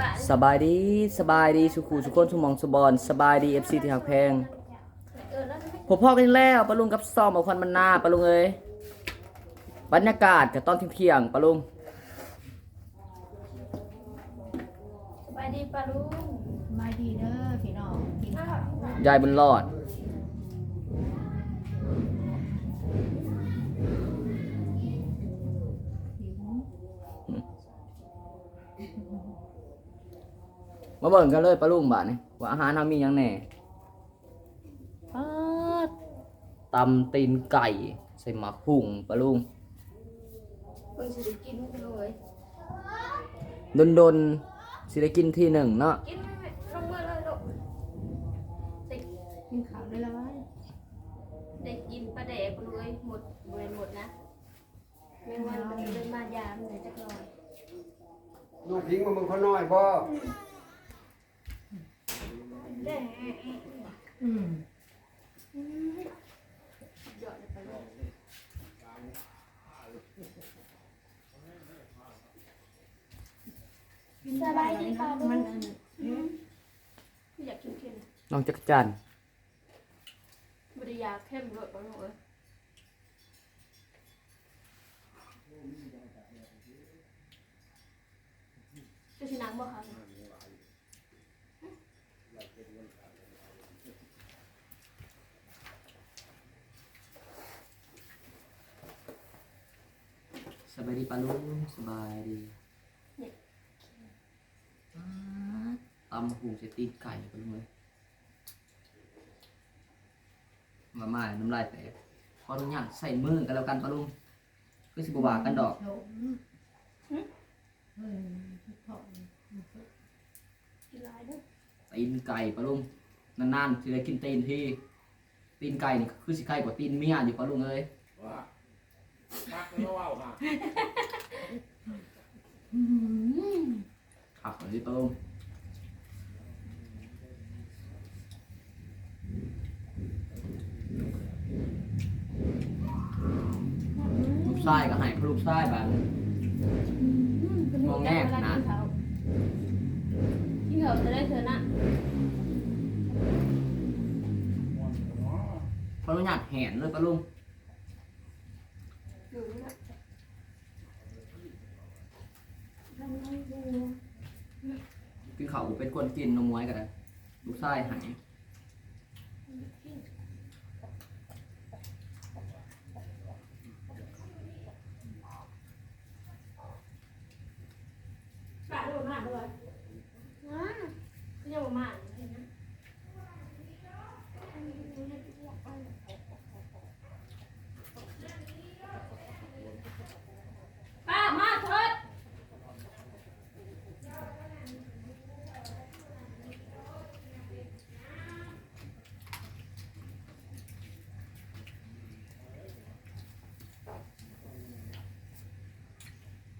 ป่าสบายดีสบายดีสุขุสุขคนสุหมองสุบอนสบายดีเอฟซีที่หักแพงเออแล้วไม่ผมพ่อกันแล้วปะลุงกับซอมเอาควันมันหน้าปะลุงเอ้ยบรรยากาศกับตอนเที่ยงๆปะลุงสบายดีปะลุงมาดีเด้อพี่น้องกินข้าวยายบุญรอด มาเบิ่งกันเลยปะลุงบาดนี่ว่าอาหารเฮามีหยังแหน่ป๊าดตำตีนไก่ ใส่หมักหุ่งปะลุงเพิ่งสิได้กินกันเลยดนดนๆสิได้กินทีหนึ่งเนาะกินไม่ไม่ลงมือเลยลูกได้กินข้าวได้แล้วได้กินปลาแดกเลยหมดเวนหมดนะแม่วันมันเดินมายามไหนจักหน่อย ลูกพิงมามึงเขาน้อยบ่ อืมสบายดีป่ะมันไม่อยากกินเค็มน้องจักรจันทร์บริยาเข้มเลยปะลุงเอ้ยจะชินังบ่คะ บายดีปะลุงสบายดีตำหูใส่ตีนไก่ปะลุงเลยมาม่าน้ำลายแตกขออนุญาตใส่มือกันแล้วกันปะลุงคือสิบว่ากันดอกตีนไก่ปะลุงนานๆสิได้กินตีนทีตีนไก่นี่คือสิไข่กว่าตีนเมียอยู่ปะลุงเอ้ย ว่าพักแล้วว่าค่ะขับเลยปะลุงลูกไส้ก็ให้ลูกไส้แบบมองแง่ขนาดกินเขาจะได้เธอนะขออนุญาตแหนเลยปะลุง อยู่นี่นะกินข้าวเป็นคนกินนมมวยกันนะลูกไส้หายปะด้วยมากด้วยนะก็ยังบ่มาเห็นนะป้ามาเถิด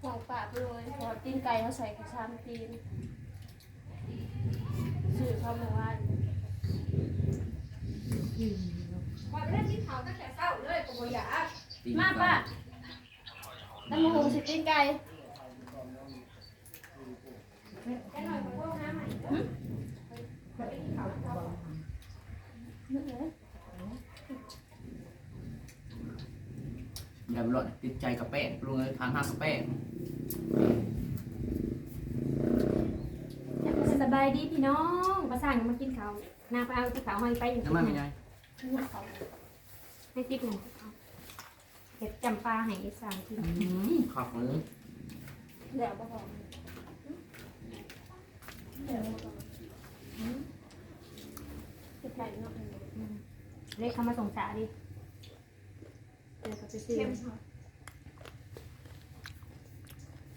ข องปากเลยพอตีนไก่เขาใส่กระชามตีนสื่อเขาบอกว่าอืมพอได้กินเขาตั้งแต่เช้าเลยก็บ่อยากตีนมาไก่ป้าน้ำมันสิตีนไก่แค่หน่อยก็ว่าน้ำใหม่หึนึกเลยอย่าไปหลอดติดใจกับแป้งปะลุงเลยทานห้างกับแป้ง สบายดีพี่น้องประสานมากินข้าวนางไปเอาที่ขาวห้อยไปอยู่น้ำมันไม่ได้ให้ติ๊กหนึ่งเห็ดจำปาให้สามกินขับเลยแล้วบ่พอแล้วบ่พอเฮ็ดไก่เนาะเรียกเขามาส่งสาดิเดี๋ยวเขาไปซื้อ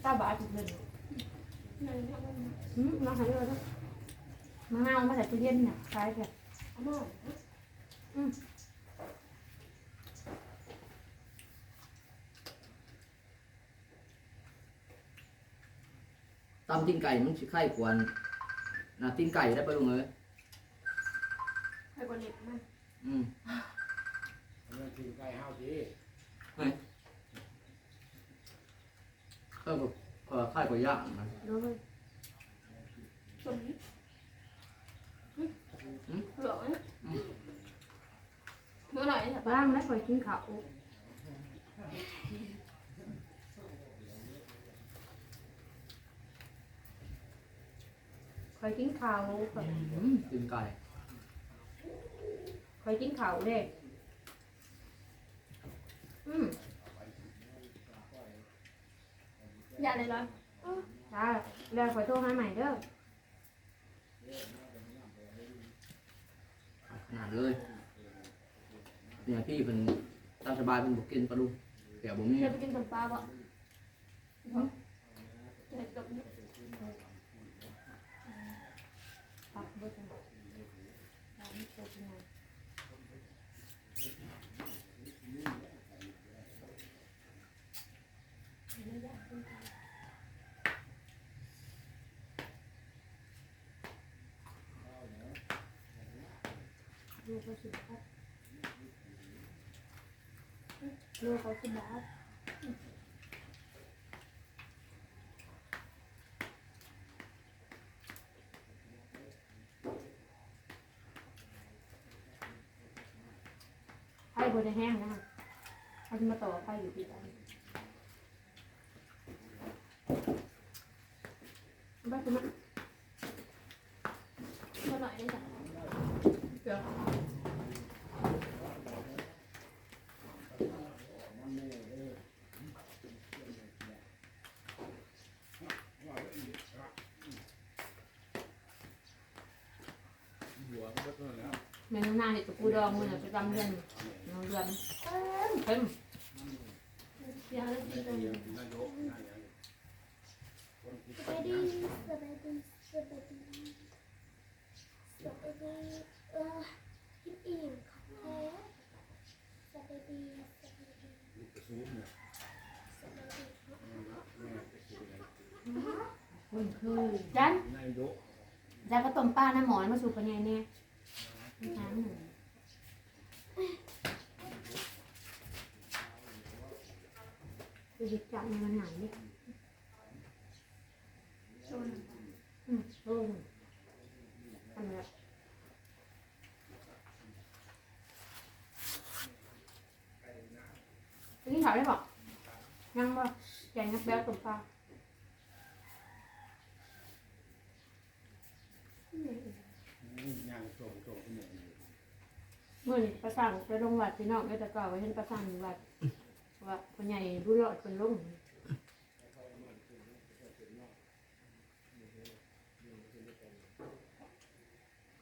เก้าบาทถูกเลยอืมมาหาเลยนะมะนาวมาใส่ตู้เย็นเนี่ยขายแบบอืมตำตีนไก่มันสิไข่กวนนะตีนไก่ได้ปะลุงเลยให้คนเด็กมันอืมมันกินไก่ห้าวสิเฮ้ย ไข่ก็ยากนะเผื่อไเมื่อไหร่เนี่ยบางแล้วคอยกินข้าวคอยกินข้าวคอยกินไก่คอยกินข้าวเลยอืมอย่าเลยเลย จ้าแล้วคอยโทรหาใหม่เด้อขนาดเลยเนี่ยพี่เป็นตามสบายเป็นบุกินปลาลุงเดี๋ยวผมนี่จะไปกินกับปลาบ่เด็กกับปักเบิดเลยร้านนี้เปิดยังไง ลูกเขาสิบบาทลูกเขาสิบบาทไผ่บนแห้งนะเขาจะมาต่อไผ่อยู่ที่ตอนบ้านคุณมะมาหน่อยได้จ้ะ เดี๋ยวหัวมันก็เท่านั้นแล้วเมนูหน้าเห็ดกับปูดองมันจะประจำเดือนน้องเดือนเต็มเดี๋ยวเรากินกันเดี๋ยวนายกนายกคนที่สบายดีสบายดีสบายดีสบายดี เออกินอิ่มของแท้สบายดีสบายดีลูกกระซูบเนี่ยสบายดีแม่กระซูบเนี่ยคุณคือจันจันก็ต้มปลาหน้าหมอนมาสู่กันไงเนี่ยน้ำหนึ่งคือจิตจับในมันหนังนี่อืมโอ้ยทำไมล่ะไปกิน ข้าวได้บอกยังบ่ใหญ่นักแบ๊วต้มปลาย่างโจมโจมที่เนี่ยเมื่อนี่ประสั่งไปลงวัดพี่น้องก็จะก่อไว้เห็นประสั่งวัดว่าคนใหญ่รู้รอดคนลง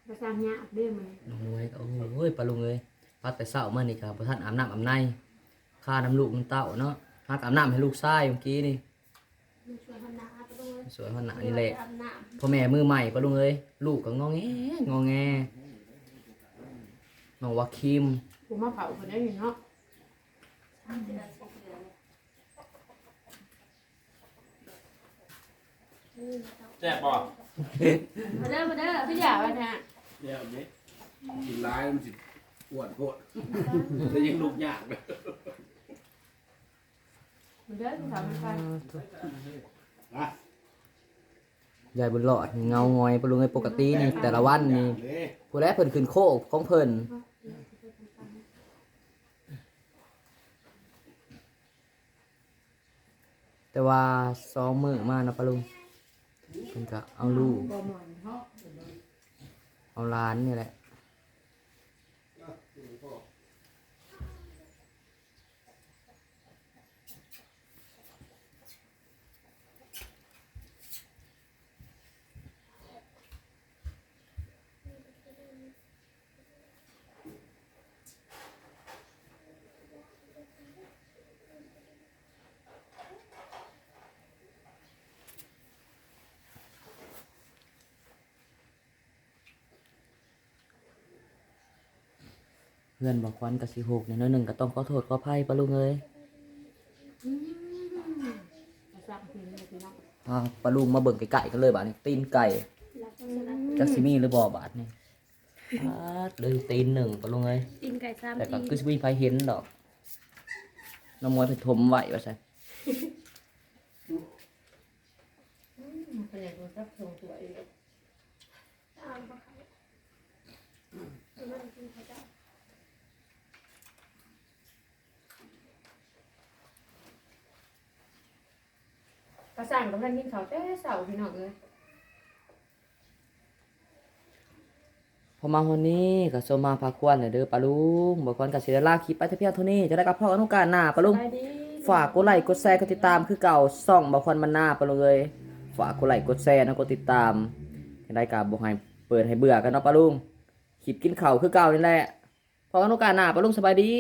ประสั่งยากเด้มันโอ้ยโอ้ยปลาลุงเอ้ยพัดแต่เช้ามานี่ครับพระท่านอาบน้ำอาบใน ข้าน้ำลูกน้ำเต้าเนาะฮักอาบน้ำให้ลูกชายเมื่อกี้นี่มันช่วยพันนาไปด้วยสวยขนาดนี้แหละทำน้พ่อแม่มือใหม่ปะลุงเอ้ยลูกก็งอแงงอแงน้องว่าคิมผมมาเผาคนได้อยู่เนาะำเดือนสิบเดือนอืมแซ่บป่ะมาเด้อมาเด้อพี่อยากว่าเนี่ยแซ่บไหมกินร้ายมันสิอ้วนโคตรแต่ยังลูกยากเลยมาเด้อพี่สาวมันไปนะยายบุญหลอดเงางอยปะลุงเอ้ยปกตินี่แต่ละวันนี่เลยผู้แรกเพิ่นขึ้นโคกของเพิ่นแต่ว่าสองมือมานะปะลุงเพิ่นก็เอาลูกบ่หมอนเนาะเอาหล้านนี่แหละ พื่อนบอกควันกับสิหกเนี่ยน้อยหนึ่งก็ต้องขอโทษขออภัยปะลุงเอ้ยอืมมาสั่งกินเลยพี่น้องพาปะลุงมาเบิ่งไก่ๆกันเลยบาดนี้ตีนไก่รักสลัดจักซิมีหรือบ่บาดนี่ปาดเลยตีนหนึ่งปะลุงเอ้ยตีนไก่สามแต่ก็ตีนคือสิมีไผเห็นดอกน้ำมวยไปถมไหวว่าใช่เป็นอย่างนี้รับส่งตัวเองเอาไปขายเอามากินไข่ดาว กระสั่งกับท่านกินข้าวแต่เสาพี่น้องเลยพอมาวันนี้ก็สมมาพาควรเลยเด้อปะลุงบอกก่อนกับศิลลาคลิปไปแต่เพียงเท่านี้จะได้กับพ่ออนุการหน้าปะลุงฝากกดไลค์กดแชร์กดติดตามคือเก่าส่องบอกควันมันหน้าปะลุงเลยฝากกดไลค์กดแชร์นะกดติดตามจะได้กับบอกให้เปิดให้เบื่อกันเนาะปะลุงคลิปกินเข้าคือเก่านี่แหละพออนุการหน้าปะลุงสบายดี